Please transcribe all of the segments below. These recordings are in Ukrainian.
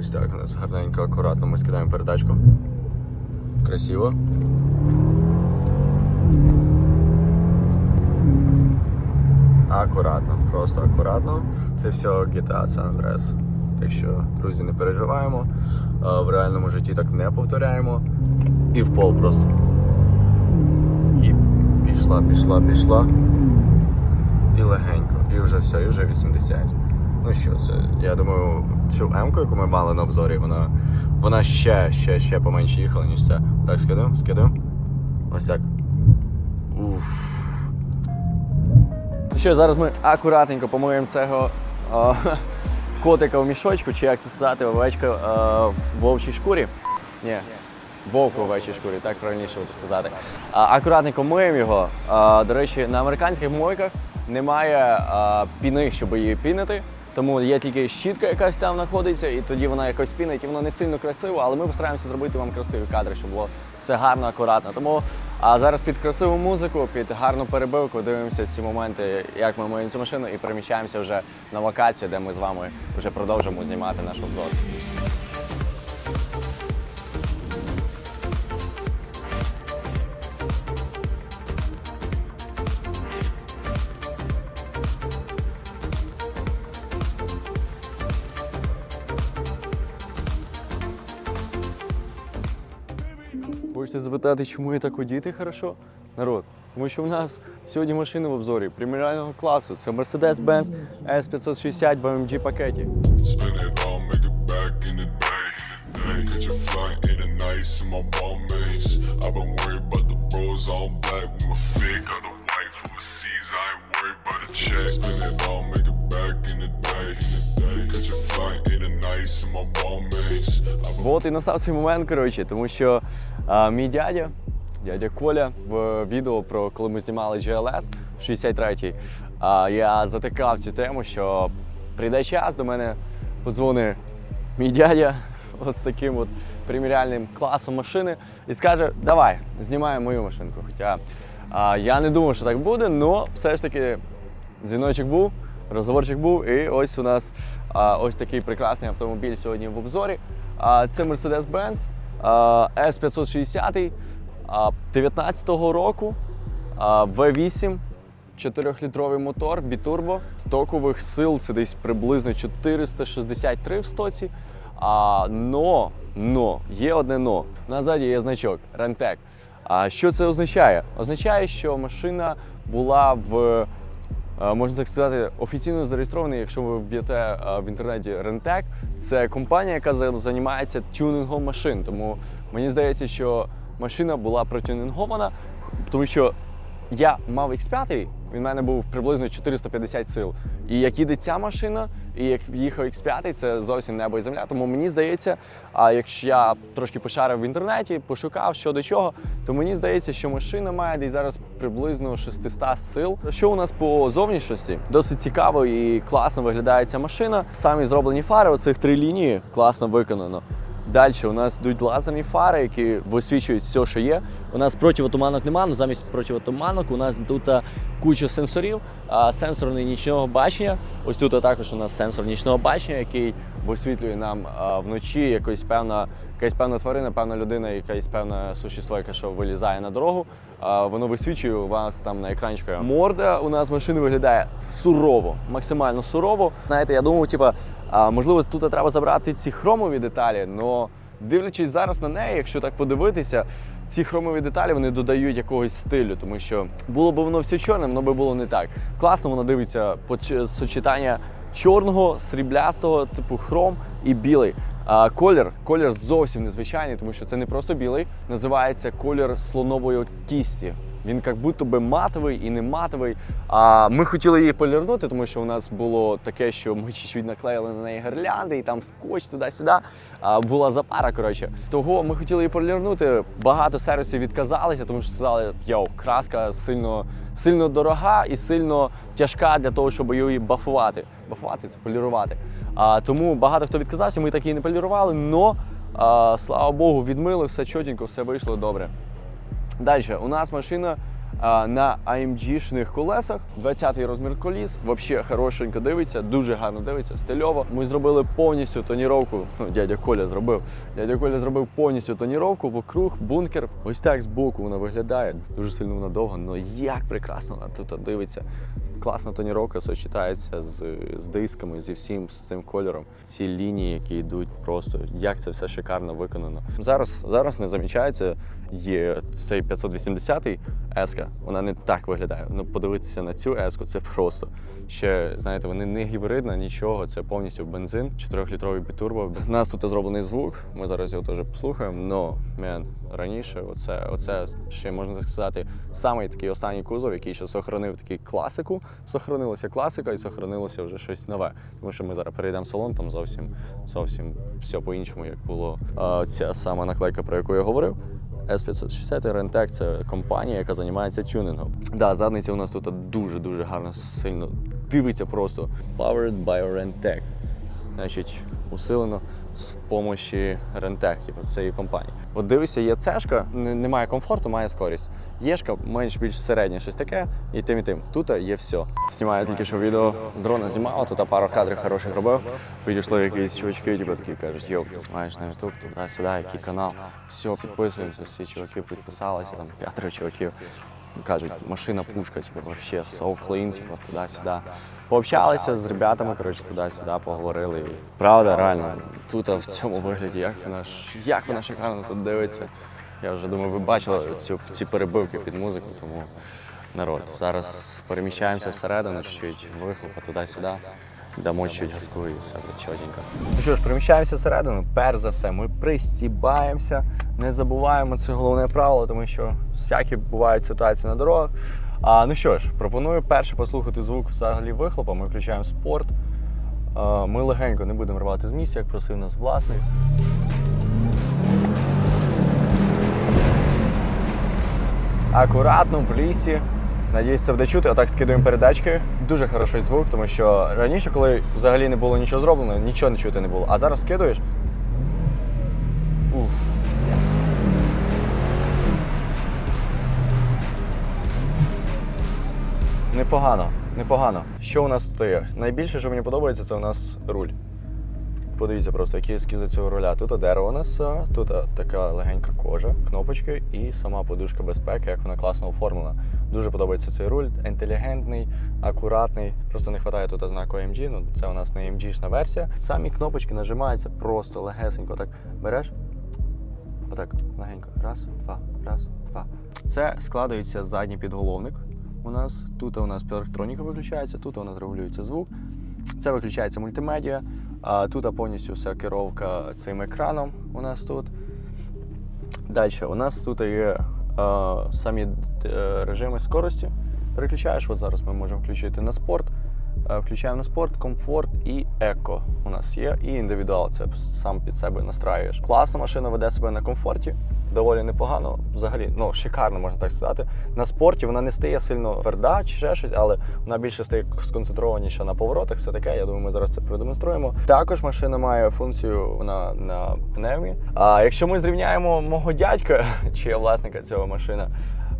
Ось так у нас гарненько, акуратно ми скидаємо передачку. Красиво. Акуратно, просто акуратно. Це все GTA San Andreas. Так що, друзі, не переживаємо. В реальному житті так не повторяємо. І в пол просто. І пішла, пішла, пішла. І легенько. І вже все, і вже 80. Ну що, це, я думаю, цю М-ку, яку ми мали на обзорі, вона, вона ще, ще, ще поменше їхала, ніж це. Так, скидаємо, скидаємо. Ось так. Уф. Ну Що, зараз ми акуратненько помиємо цього а, котика в мішочку, чи як це сказати, овечка а, в вовчій шкурі. Ні. Вовк в овечій шкурі, так правильніше буде сказати. А, акуратненько миємо його. А, до речі, на американських мойках немає а, піни, щоб її пінити. Тому є тільки щітка, якась там знаходиться, і тоді вона якось пінить, і воно не сильно красиво, але ми постараємося зробити вам красиві кадри, щоб було все гарно, акуратно. Тому а зараз під красиву музику, під гарну перебивку дивимося ці моменти, як ми моємо цю машину, і переміщаємося вже на локацію, де ми з вами вже продовжимо знімати наш обзор. Хочете запитати, чому я так одіти хорошо? Народ, тому що в нас сьогодні машина в обзорі преміального класу. Це Mercedes-Benz S560 в AMG пакеті. Spin it all, make it back in the day. Catch a flight in the nights and my ball mates. I've been worried about the bros all black with my fake. Got the wife overseas, I ain't worried about a check. Spin it all, make it back in the day. Catch a flight in the nights and my ball mates. I've От і настав цей момент, коротше, тому що а, мій дядя, дядя Коля, в відео про коли ми знімали GLS 63-й, а, я затикав цю тему, що прийде час до мене подзвонить мій дядя от з таким от преміальним класом машини і скаже: Давай, знімай мою машинку. Хоча а, я не думав, що так буде, але все ж таки дзвіночок був. Розговорчик був, і ось у нас а, ось такий прекрасний автомобіль сьогодні в обзорі. А, це Mercedes-Benz а, S560 а, 19-го року а, V8, 4-літровий мотор, бітурбо. Стокових сил це десь приблизно 463 в стоці. А, но, но, є одне но. Назаді є значок Рентек. А що це означає? Означає, що машина була в можна так сказати, офіційно зареєстрований, якщо ви вб'єте е, в інтернеті Rentec, це компанія, яка займається тюнингом машин. Тому мені здається, що машина була протюнінгована, тому що я мав X5, він в мене був приблизно 450 сил. І як їде ця машина, і як їхав X5, це зовсім небо і земля. Тому мені здається, а якщо я трошки пошарив в інтернеті, пошукав що до чого, то мені здається, що машина має десь зараз приблизно 600 сил. Що у нас по зовнішності? Досить цікаво і класно виглядає ця машина. Самі зроблені фари, оцих три лінії класно виконано. Далі у нас йдуть лазерні фари, які висвічують все, що є. У нас противотуманок немає, але замість противотуманок у нас тут а, куча сенсорів, а, сенсорний нічного бачення. Ось тут також у нас сенсор нічного бачення, який висвітлює нам вночі якась певна, якась певна тварина, певна людина, якась певне существо, яке що вилізає на дорогу. Воно висвічує у вас там на екранчику. Морда у нас машини виглядає сурово, максимально сурово. Знаєте, я думав, типа, можливо, тут треба забрати ці хромові деталі, але дивлячись зараз на неї, якщо так подивитися, ці хромові деталі вони додають якогось стилю, тому що було б воно все чорним, воно би було не так. Класно воно дивиться по сочетання чорного, сріблястого, типу хром і білий. А, колір, колір зовсім незвичайний, тому що це не просто білий, називається колір слонової кісті. Він як будто би матовий і не матовий. А ми хотіли її полірнути, тому що у нас було таке, що ми чуть-чуть наклеїли на неї гирлянди, і там скотч туди-сюди. А, була запара. Коротше, того ми хотіли її полірнути. Багато сервісів відказалися, тому що сказали, йоу, краска сильно, сильно дорога і сильно тяжка для того, щоб її бафувати. Бафувати це полірувати. А, тому багато хто відказався, ми так її не полірували, но слава Богу, відмили все чотенько, все вийшло добре. Далі, у нас машина а, на AMG-шних колесах. 20-й розмір коліс. Взагалі хорошенько дивиться, дуже гарно дивиться, стильово. Ми зробили повністю тоніровку. Ну, дядя Коля зробив. Дядя Коля зробив повністю тоніровку вокруг бункер. Ось так збоку вона виглядає. Дуже сильно вона довга, але як прекрасно вона тут дивиться. Класна тоніровка сочетається з, з дисками, зі всім з цим кольором. Ці лінії, які йдуть просто, як це все шикарно виконано. Зараз, зараз не замічається. Є цей 580-й еска, вона не так виглядає. Ну, подивитися на цю еску, це просто ще, знаєте, вони не гібридна, нічого, це повністю бензин, 4-літровий бітурбо. У нас тут зроблений звук, ми зараз його теж послухаємо. Но мен, раніше, оце, оце ще можна сказати, самий такий останній кузов, який ще сохранив такий класику. Сохранилася класика і сохранилося вже щось нове. Тому що ми зараз перейдемо в салон, там зовсім зовсім все по-іншому, як було. Ця сама наклейка, про яку я говорив. S560 Rentec – це компанія, яка займається тюнінгом. Да, задниця у нас тут дуже-дуже гарно, сильно дивиться просто. Powered by Rentec. Значить, усилено з помощі Rentec, типу, цієї компанії. От дивися, є цешка, немає комфорту, має скорість. Єшка менш-більш середня, щось таке, і тим і тим. Тут є все. Знімаю тільки що відео з дрона знімав, тут пару кадрів хороших робив. Підійшли якісь чувачки, типу, такі кажуть, йоп, ти знаєш на Ютуб, туди-сюди, який канал. Все, підписуємося, всі чуваки підписалися, там п'ятеро чуваків. Кажуть, машина пушка, типу, вообще so clean, типу, туди-сюди. Пообщалися з ребятами, коротше, туди-сюди, поговорили. Правда, реально, тут в цьому вигляді, як вона як вона шикарно тут дивиться. Я вже думаю, ви бачили цю, ці перебивки під музику, тому народ. Зараз переміщаємося всередину, чуть-чуть вихлопа туди-сюди. Дамо чуть газку і все буде чотенько. Ну що ж, переміщаємося всередину. Перш за все, ми пристібаємося, не забуваємо це головне правило, тому що всякі бувають ситуації на дорогах. А, ну що ж, пропоную перше послухати звук взагалі вихлопа. Ми включаємо спорт. Ми легенько не будемо рвати з місця, як просив нас власник. Акуратно в лісі. Надіюсь, це буде чути. Отак скидуємо передачки. Дуже хороший звук, тому що раніше, коли взагалі не було нічого зроблено, нічого не чути не було. А зараз скидуєш. Уф. Непогано, непогано. Що у нас тут є? Найбільше, що мені подобається, це у нас руль. Подивіться просто, які ескізи цього руля. Тут дерево у нас, тут така легенька кожа, кнопочки і сама подушка безпеки, як вона класно оформлена. Дуже подобається цей руль. Інтелігентний, акуратний. Просто не вистачає тут знаку AMG, ну це у нас не AMG-шна версія. Самі кнопочки нажимаються просто легесенько. Так береш. Отак, легенько. Раз, два, раз, два. Це складається задній підголовник. У нас тут у нас електроніка виключається, тут у нас регулюється звук. Це виключається мультимедіа. А тут повністю вся керовка цим екраном у нас тут. Далі у нас тут є а, самі е, режими скорості. Переключаєш, от зараз ми можемо включити на спорт. Е, Включаємо на спорт, комфорт і еко у нас є, і індивідуал. Це сам під себе настраюєш. Класна машина веде себе на комфорті, доволі непогано. Взагалі, ну шикарно можна так сказати. На спорті вона не стає сильно тверда чи ще щось, але вона більше стає сконцентрованіша на поворотах. Все таке. Я думаю, ми зараз це продемонструємо. Також машина має функцію вона на пневмі. А якщо ми зрівняємо мого дядька, чи власника цього машина.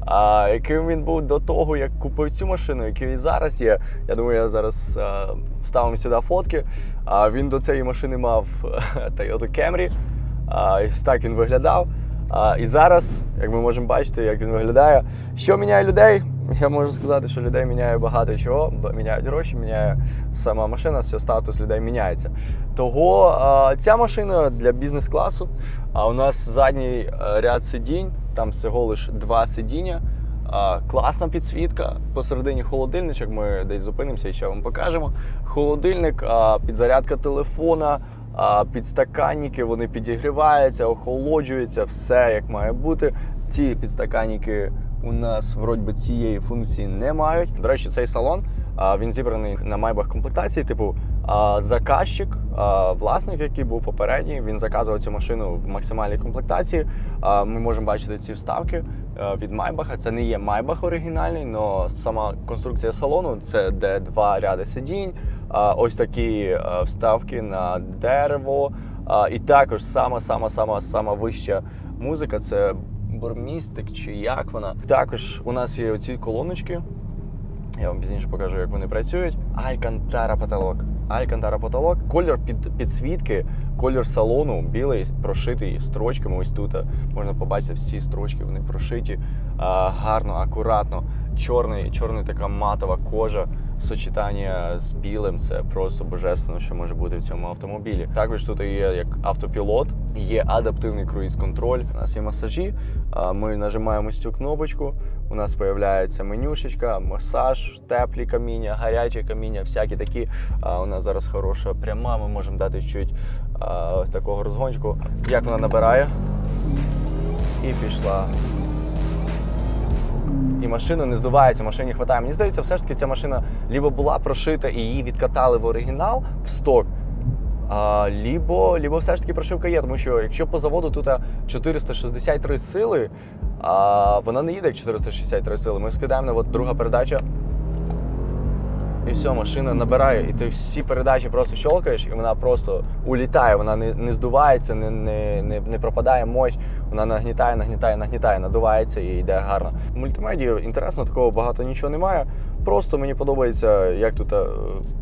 А яким він був до того, як купив цю машину, який зараз є. Я думаю, я зараз а, вставимо сюди фотки. А він до цієї машини мав Toyota Camry. А, і так він виглядав. А, і зараз, як ми можемо бачити, як він виглядає. Що міняє людей? Я можу сказати, що людей міняє багато чого. Міняють гроші, міняє сама машина, все статус людей міняється. Того а, ця машина для бізнес-класу. А у нас задній ряд сидінь, там всього лише два сидіння. Класна підсвітка. Посередині холодильничок. Ми десь зупинимося і ще вам покажемо. Холодильник, підзарядка телефона, підстаканники, вони підігріваються, охолоджуються, все як має бути. Ці підстаканники у нас вроді цієї функції не мають. До речі, цей салон. Він зібраний на майбах комплектації. Типу, заказчик, власник, який був попередній, він заказував цю машину в максимальній комплектації. Ми можемо бачити ці вставки е, від Майбаха. Це не є Майбах оригінальний, але сама конструкція салону це де два ряди сидінь, ось такі е, вставки на дерево. І також сама сама вища музика це бурмістик чи як вона. Також у нас є оці колоночки. Я вам пізніше покажу, як вони працюють. Алькантара потолок. Алькантара потолок. Колір під, підсвітки, колір салону білий, прошитий строчками. Ось тут можна побачити всі строчки, вони прошиті а, гарно, акуратно. Чорний, чорний така матова кожа. Сочетання з білим це просто божественно, що може бути в цьому автомобілі. Також тут є як автопілот, є адаптивний круїз-контроль. У нас є масажі. Ми нажимаємо цю кнопочку. У нас з'являється менюшечка, масаж, теплі каміння, гарячі каміння, всякі такі. У нас зараз хороша пряма. Ми можемо дати чуть такого розгончику. Як вона набирає? І пішла. І машина не здувається, машині хватає. Мені здається, все ж таки ця машина либо була прошита і її відкатали в оригінал в сток. А, лібо, лібо все ж таки прошивка є, тому що якщо по заводу тут 463 сили, а вона не їде як 463 сили. Ми скидаємо на от друга передача. І все, машина набирає, і ти всі передачі просто щелкаєш, і вона просто улітає, вона не, не здувається, не, не, не, не пропадає мощ, вона нагнітає, нагнітає, нагнітає, надувається і йде гарно. В мультимедії інтересно, такого багато нічого немає. Просто мені подобається, як тут е,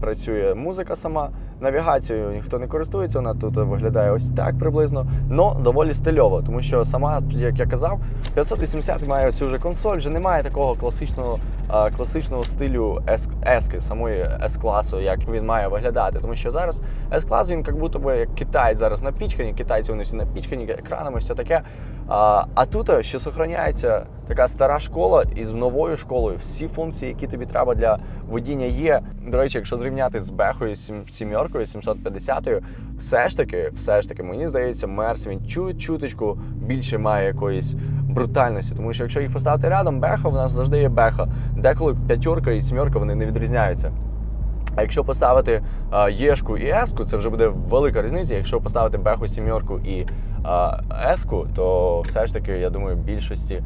працює музика сама. Навігацією ніхто не користується, вона тут виглядає ось так приблизно, але доволі стильово, тому що сама, як я казав, 580 має цю вже консоль, вже немає такого класичного, а, класичного стилю S- ески, самої S-класу, як він має виглядати. Тому що зараз S-клас він як будто би як китаєць зараз напічкані, китайці вони всі напічкані екранами, все таке. А, а тут ще зберігається така стара школа із новою школою. Всі функції, які тобі треба для водіння, є. До речі, якщо зрівняти з Бехою сім- сімеркою, 750, все ж таки, все ж таки, мені здається, Мерс він чуть чуточку більше має якоїсь брутальності. Тому що якщо їх поставити рядом, Беха в нас завжди є Беха. Деколи п'ятерка і сімерка вони не відрізняються. А якщо поставити Єшку і Еску, це вже буде велика різниця. Якщо поставити Беху сімерку і а, Еску, то все ж таки, я думаю, більшості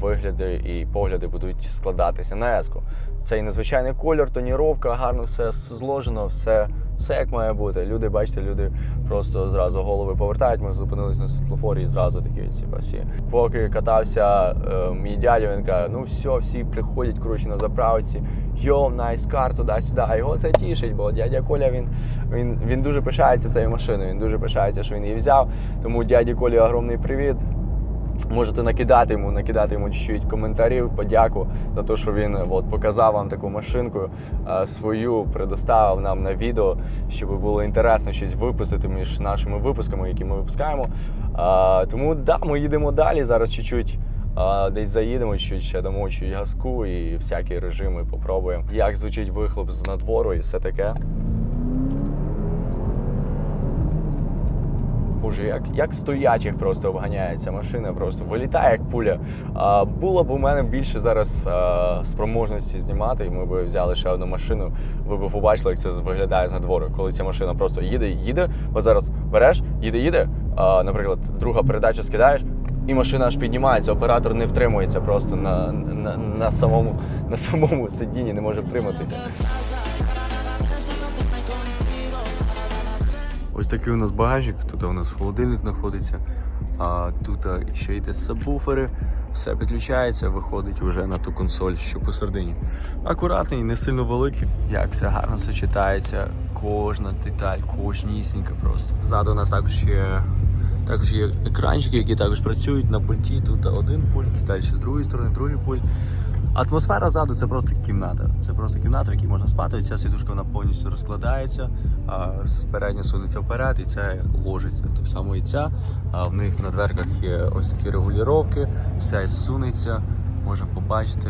вигляди і погляди будуть складатися на Еску. Цей незвичайний колір, тоніровка, гарно все зложено, все, все як має бути. Люди, бачите, люди просто зразу голови повертають. Ми зупинились на світлофорі і зразу такі ці всі. Поки катався е, мій дядя, він каже, ну все, всі приходять коротше на заправці. Йо, найс кар, туди-сюди. А його це тішить, бо дядя Коля він, він, він дуже пишається цією машиною. Він дуже пишається, що він її взяв. Тому дяді Колі огромний привіт. Можете накидати йому, накидати йому чуть коментарів, подяку за те, що він от, показав вам таку машинку е, свою, предоставив нам на відео, щоб було інтересно щось випустити між нашими випусками, які ми випускаємо. Е, тому да, ми їдемо далі. Зараз чуть-чуть е, десь заїдемо, чуть ще дамо чуть газку і всякі режими попробуємо. Як звучить вихлоп з надвору і все таке. Боже, як, як стоячих просто обганяється машина, просто вилітає як пуля. А, було б у мене більше зараз а, спроможності знімати, і ми б взяли ще одну машину. Ви б побачили, як це виглядає з надвору, коли ця машина просто їде, їде. От зараз береш, їде, їде. А, наприклад, друга передача скидаєш. І машина аж піднімається, оператор не втримується просто на, на, на, самому, на самому сидінні, не може втриматися. Ось такий у нас багажик. Тут у нас холодильник знаходиться. А тут ще йде сабвуфери, все підключається, виходить вже на ту консоль, що посередині. Акуратний, не сильно великий. Як все гарно сочетається, кожна деталь, кожнісінька просто. Ззаду у нас також є, також є екранчики, які також працюють на пульті. Тут один пульт, далі з другої сторони, другий пульт. Атмосфера ззаду це просто кімната. Це просто кімната, в якій можна спати. Ця сідушка вона повністю розкладається, а передня сунеться вперед, і ця ложиться. Так само і ця. А в них на дверках є ось такі регулювання, все сунеться, можна побачити.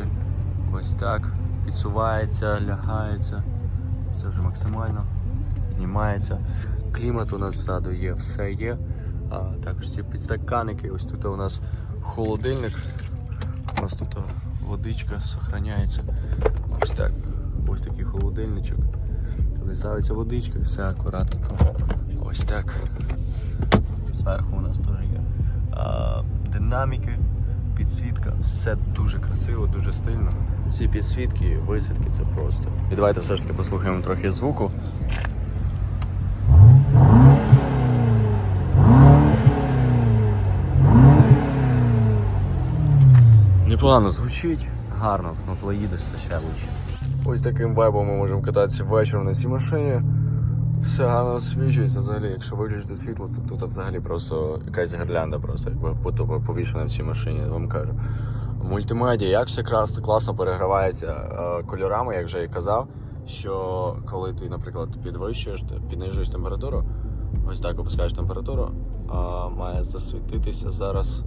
Ось так. Підсувається, лягається. Це вже максимально знімається. Клімат у нас ззаду є, все є. А, також ці підстаканники. Ось тут у нас холодильник. У нас тут водичка зберігається. Ось так. Ось такий холодильничок. Туди ставиться водичка все акуратненько. Ось так. Зверху у нас теж є а, динаміки, підсвітка. Все дуже красиво, дуже стильно. Ці підсвітки, висадки це просто. І давайте все ж таки послухаємо трохи звуку. Непогано звучить, гарно, ну коли їдеш, це ще лучше. Ось таким вайбом ми можемо кататися вечором на цій машині. Все гарно освічується взагалі, якщо виключити світло, це тут взагалі просто якась гірлянда, просто якби повішена в цій машині, я вам кажу. Мультимедіа, як все класно, класно перегравається е, кольорами, як вже і казав, що коли ти, наприклад, підвищуєш, ти піднижуєш температуру, ось так опускаєш температуру, а має засвітитися зараз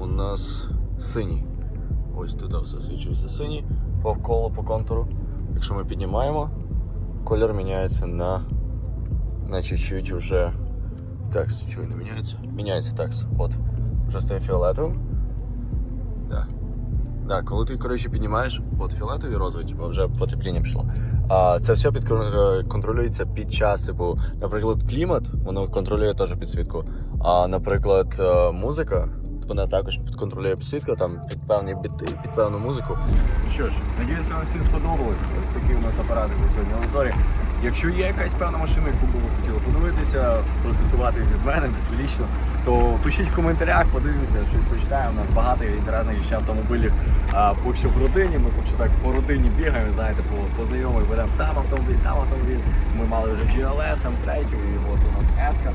у нас синій. Ось тут все засвічується синій по колу, по контуру. Якщо ми піднімаємо, колір міняється на, на чуть-чуть уже. Так, чого не міняється? Міняється так. От. Вже стає фіолетовим. Да. Да, коли ти коротше піднімаєш, от фіолетовий розовий, типу, вже потепління пішло. А це все під, контролюється під час, типу, наприклад, клімат, воно контролює теж підсвітку. А, наприклад, е, музика, вона також підконтролює підсвітку, там під певні біти, під певну музику. Що ж, надіюся, вам всім сподобалось. Ось такі у нас апарати сьогодні в. Якщо є якась певна машина, яку би ви хотіли подивитися, протестувати від мене лічно, то пишіть в коментарях, подивимося, щось почитаємо. У нас багато інтересних ще автомобілів. А поки що в родині, ми поки що так по родині бігаємо, знаєте, по, по знайомих беремо там автомобіль, там автомобіль. Ми мали вже GLS, M3, і от у нас S.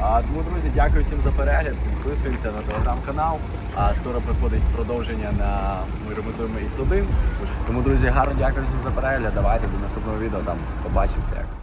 А тому, друзі, дякую всім за перегляд. Підписуємося на телеграм-канал. А скоро приходить продовження на ми ремонтуємо X1. Тому, друзі, гарно дякую за перегляд. Давайте до наступного відео там побачимося якось.